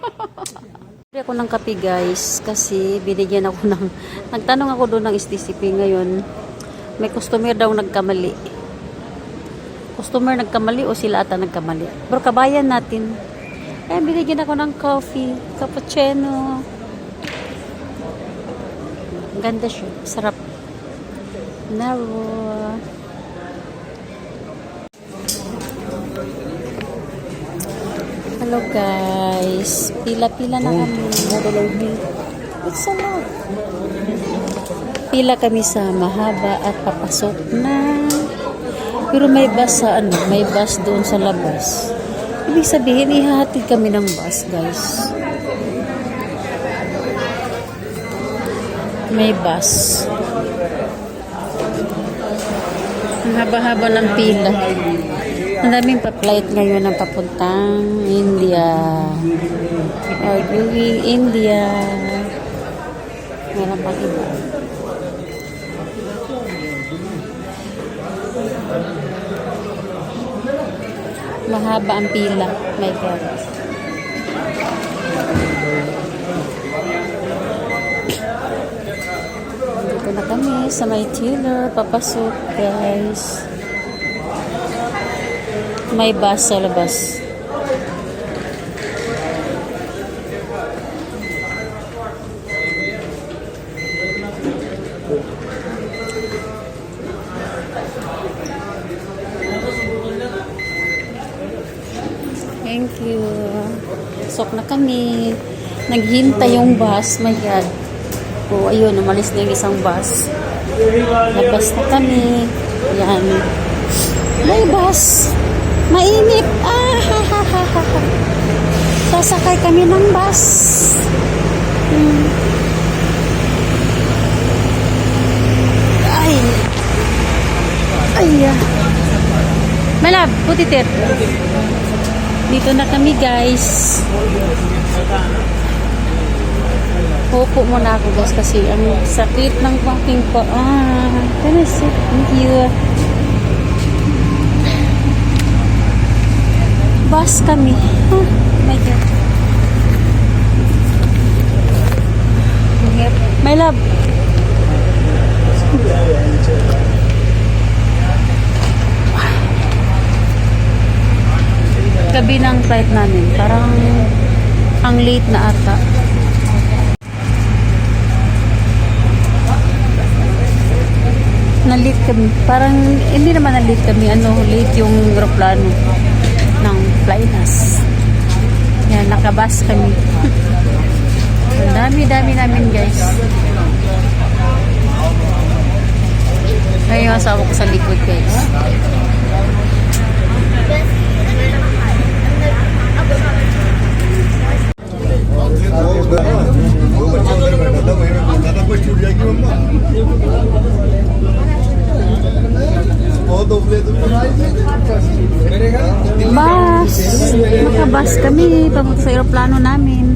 Ako ng kape guys kasi binigyan ako ng nagtanong ako doon ng STCP ngayon may customer daw nagkamali. Customer nagkamali o sila ata nagkamali? Pero kabayan natin. Kaya binigyan ako ng coffee cappuccino. Ganda siya sarap. Naro Hello guys. Pila-pila na kami. It's a lot. Pila kami sa mahaba at papasok na. Pero may bus sa ano, may bus doon sa labas. Ibig sabihin, ihahatid kami ng bus, guys. May bus. Ang haba-haba ng pila. Ang daming pa-flight ngayon ng papuntang India. Or India. Meron pang iba. Mahaba ang pila. My God. Dito na kami sa may Taylor. Papasok, guys. May bus sa labas. Thank you. Sok na kami. Naghintay yung bus. My God. Oh, ayun. Umalis na yung isang bus. Labas na kami. Yan. May bus. Mainit. Ah, ha, ha, ha, ha. Sasakay kami ng bus. Hmm. Ay. Ay, ah. Malab, putitir. Dito na kami, guys. Upo muna ako, guys, kasi ang sakit ng aking paa. Can I sit? Thank you. Bus kami. Oh my God. My love. Gabi ng flight namin. Parang ang late na ata. Na-late kami. Parang, hindi naman na-late kami. Ano, late yung aeroplano Flynas. Yan, nakabas kami. Ang dami-dami namin, guys. Ngayon yung asawa ko sa likod, guys. Bus! Nakabas kami. Papunta sa aeroplano namin.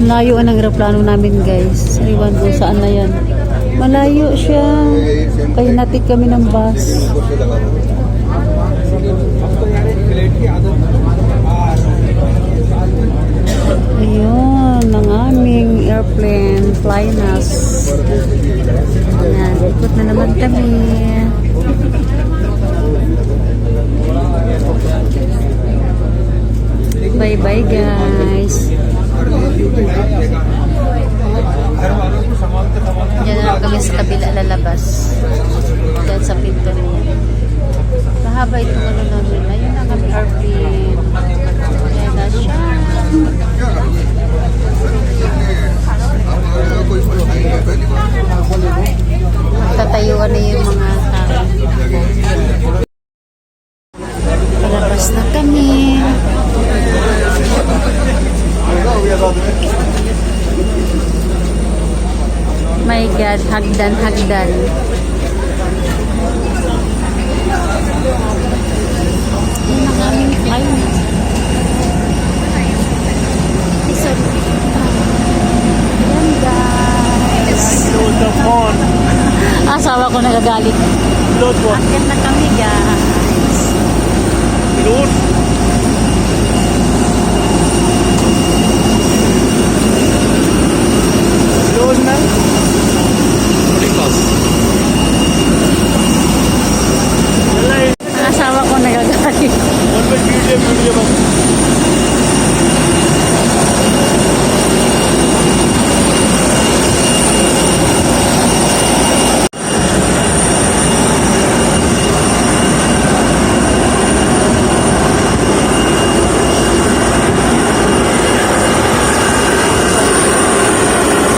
Layo ang aeroplano namin guys. Iwan ko saan na yan. Malayo siya. Kaya natik kami ng bus. Ayun, ang aming airplane flynas. Ayan, ikot na naman kami. Bye-bye guys. Diyan na kami sa kabila lalabas. Diyan sa pinto niya. Mahaba itong ano namin. Ayun na kami airplane. Ayan na siya. My God, hagdan, hagdan. Yun ang aming flight. Isa. Yan guys. Asawa ko nagagalit. Akyat na kami guys. Büyüyeceğim, büyüyeceğim.